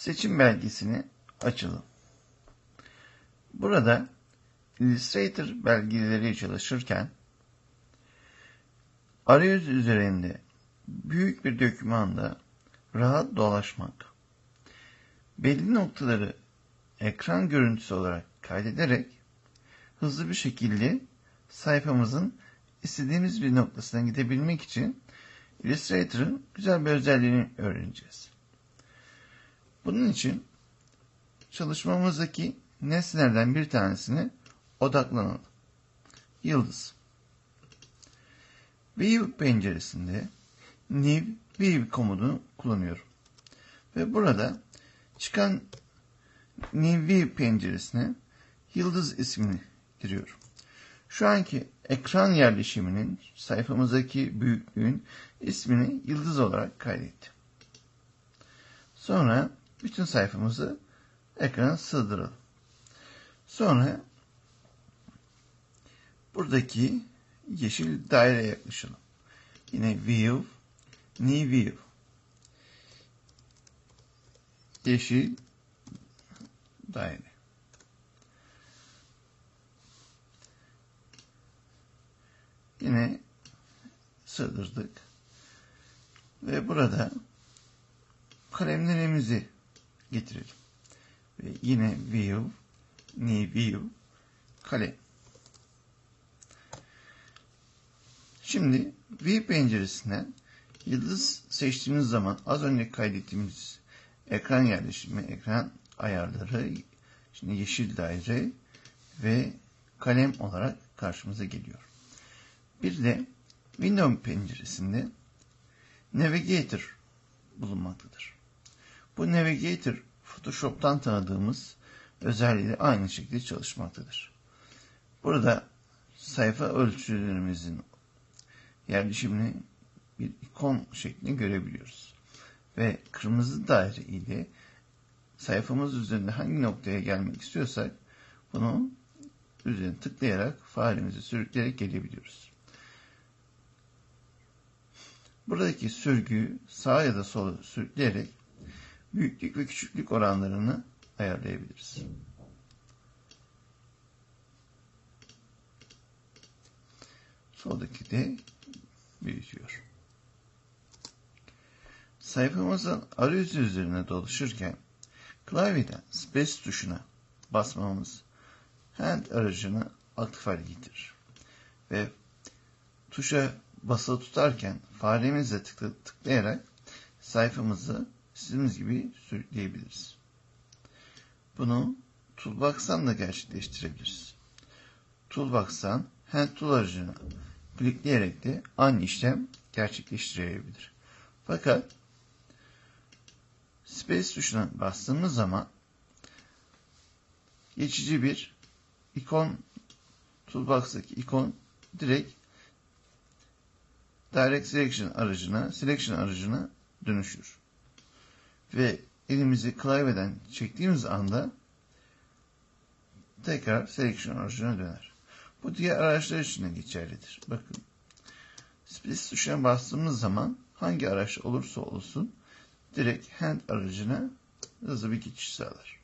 seçim belgesini açalım. Burada Illustrator belgeleri çalışırken arayüz üzerinde büyük bir dokümanda rahat dolaşmak, belli noktaları ekran görüntüsü olarak kaydederek hızlı bir şekilde sayfamızın istediğimiz bir noktasına gidebilmek için Illustrator'ın güzel bir özelliğini öğreneceğiz. Bunun için çalışmamızdaki nesnelerden bir tanesine odaklanalım. Yıldız. View penceresinde New View komutunu kullanıyorum. Ve burada çıkan New View penceresine yıldız ismini giriyorum. Şu anki ekran yerleşiminin sayfamızdaki büyüklüğün ismini yıldız olarak kaydettim. Sonra bütün sayfamızı ekrana sığdıralım. Sonra buradaki yeşil daireye yaklaşalım. Yine View, New View. Yeşil daire. Yine sığdırdık. Ve burada kalemlerimizi getirelim. Ve yine View, New View, kalem. Şimdi View penceresinden yıldız seçtiğimiz zaman az önce kaydettiğimiz ekran yerleşimi, ekran ayarları, şimdi yeşil daire ve kalem olarak karşımıza geliyor. Bir de Windows penceresinde Navigator bulunmaktadır. Bu Navigator Photoshop'tan tanıdığımız özelliği aynı şekilde çalışmaktadır. Burada sayfa ölçülerimizin yerleşimini bir ikon şeklinde görebiliyoruz. Ve kırmızı daire ile sayfamız üzerinde hangi noktaya gelmek istiyorsak bunu üzerine tıklayarak faremizi sürükleyerek gelebiliyoruz. Buradaki sürgüyü sağa ya da sola sürükleyerek büyüklük ve küçüklük oranlarını ayarlayabiliriz. Soldaki de büyütüyor. Sayfamızın arayüzü üzerine dolaşırken klavyeden Space tuşuna basmamız Hand aracını aktif hale getirir. Ve tuşa basılı tutarken faremizle tıkla, tıklayarak sayfamızı istediğimiz gibi sürükleyebiliriz. Bunu Toolbox'tan da gerçekleştirebiliriz. Toolbox'tan Hand Tool aracını klikleyerek de aynı işlem gerçekleştirebilir. Fakat Space tuşuna bastığımız zaman geçici bir ikon Toolbox'taki ikon direkt Direct Selection aracına, Selection aracına dönüşür. Ve elimizi klavyeden çektiğimiz anda tekrar Selection aracına döner. Bu diğer araçlar için de geçerlidir. Bakın. Split tuşuna bastığımız zaman hangi araç olursa olsun direkt hand aracına hızlı bir geçiş sağlar.